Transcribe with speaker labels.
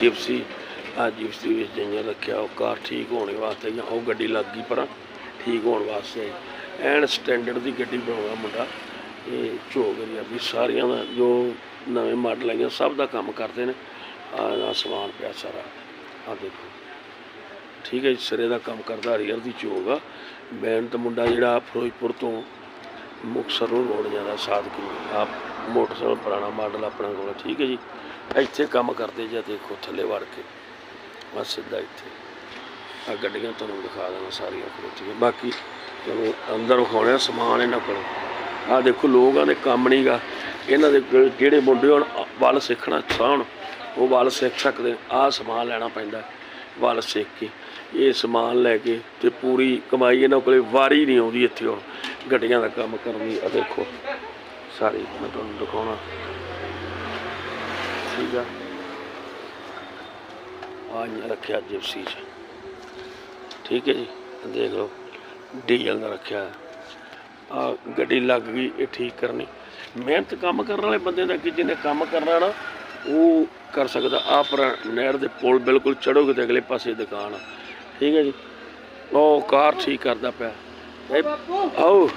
Speaker 1: Gypsy ਆ Gypsy ਵਿੱਚ ਜਿੰਨੇ ਰੱਖਿਆ ਉਹ ਕਾਰ ਠੀਕ ਹੋਣ ਵਾਸਤੇ ਜਾਂ ਉਹ ਗੱਡੀ ਲੱਗ ਗਈ ਪਰਾਂ ਠੀਕ ਹੋਣ ਵਾਸਤੇ। ਐਨ ਸਟੈਂਡਰਡ ਦੀ ਗੱਡੀ ਬਣਾਉਣਾ ਮੁੰਡਾ ਇਹ ਝੋਗਰੀਆ ਵੀ ਸਾਰੀਆਂ ਦਾ ਜੋ ਨਵੇਂ ਮਾਡਲ ਆਈਆਂ ਸਭ ਦਾ ਕੰਮ ਕਰਦੇ ਨੇ। ਆ ਦਾ ਸਮਾਨ ਪਿਆ ਸਾਰਾ। ਆ ਦੇਖੋ। ਠੀਕ ਹੈ ਜੀ, ਸਿਰੇ ਦਾ ਕੰਮ ਕਰਦਾ ਹਰੀਅਰ ਦੀ ਝੋਗ ਆ। ਬੈਂਡ ਮੁੰਡਾ ਜਿਹੜਾ ਫਿਰੋਜ਼ਪੁਰ ਤੋਂ ਮੁਕਤਸਰ ਨੂੰ ਰੋਡ ਜਾਂਦਾ ਸਾਦਕੀ ਆ ਮੋਟਰਸਾਈਕਲ ਪੁਰਾਣਾ ਮਾਡਲ ਆਪਣਾ ਕੋਲ, ਠੀਕ ਹੈ ਜੀ? ਇੱਥੇ ਕੰਮ ਕਰਦੇ ਜਾਂ ਦੇਖੋ ਥੱਲੇ ਵੜ ਕੇ। ਬਸ ਸਿੱਧਾ ਇੱਥੇ। ਆ ਗੱਡੀਆਂ ਤੁਹਾਨੂੰ ਦਿਖਾ ਦੇਣਾ ਸਾਰੀਆਂ ਖਲੋਤੀਆਂ ਬਾਕੀ ਤੁਹਾਨੂੰ ਅੰਦਰ ਵਿਖਾਉਣਾ ਸਮਾਨ ਇਹਨਾਂ ਕੋਲ। ਆ ਦੇਖੋ ਲੋਕਾਂ ਦੇ ਕੰਮ ਨਹੀਂਗਾ ਇਹਨਾਂ ਦੇ ਕੋਲ ਜਿਹੜੇ ਮੁੰਡੇ ਹੁਣ ਵੱਲ ਸਿੱਖਣਾ ਚਾਹਣ, ਉਹ ਵੱਲ ਸਿੱਖ ਸਕਦੇ। ਆ ਸਮਾਨ ਲੈਣਾ ਪੈਂਦਾ। ਵੱਲ ਸਿੱਖ ਕੇ ਇਹ ਸਮਾਨ ਲੈ ਕੇ ਤੇ ਪੂਰੀ ਕਮਾਈ ਇਹਨਾਂ ਕੋਲੇ ਵਾਰੀ ਨਹੀਂ ਆਉਂਦੀ ਇੱਥੇ ਹੁਣ ਗੱਡੀਆਂ ਦਾ ਕੰਮ ਕਰਨ ਦੀ। ਆ ਦੇਖੋ, ਸਾਰੀ ਮੈਂ ਤੁਹਾਨੂੰ ਦਿਖਾਉਣਾ। ਠੀਕ ਆ। ਆ ਰੱਖਿਆ ਜਿਪਸੀ ਚ ਠੀਕ ਹੈ ਜੀ, ਦੇਖ ਲਓ, ਡੀਜ਼ਲ ਦਾ ਰੱਖਿਆ। ਆ ਗੱਡੀ ਲੱਗ ਗਈ, ਇਹ ਠੀਕ ਕਰਨੀ। ਮਿਹਨਤ ਕੰਮ ਕਰਨ ਵਾਲੇ ਬੰਦੇ ਦਾ ਕਿ ਜਿਹਨੇ ਕੰਮ ਕਰਨਾ ਨਾ ਉਹ ਕਰ ਸਕਦਾ। ਆ ਪਰ ਨਹਿਰ ਦੇ ਪੁਲ ਬਿਲਕੁਲ ਚੜੋਗੇ ਤੇ ਅਗਲੇ ਪਾਸੇ ਦੁਕਾਨ ਆ। ਠੀਕ ਹੈ ਜੀ? ਉਹ ਕਾਰ ਠੀਕ ਕਰਦਾ ਪਿਆ। ਇਹ- ਆਓ।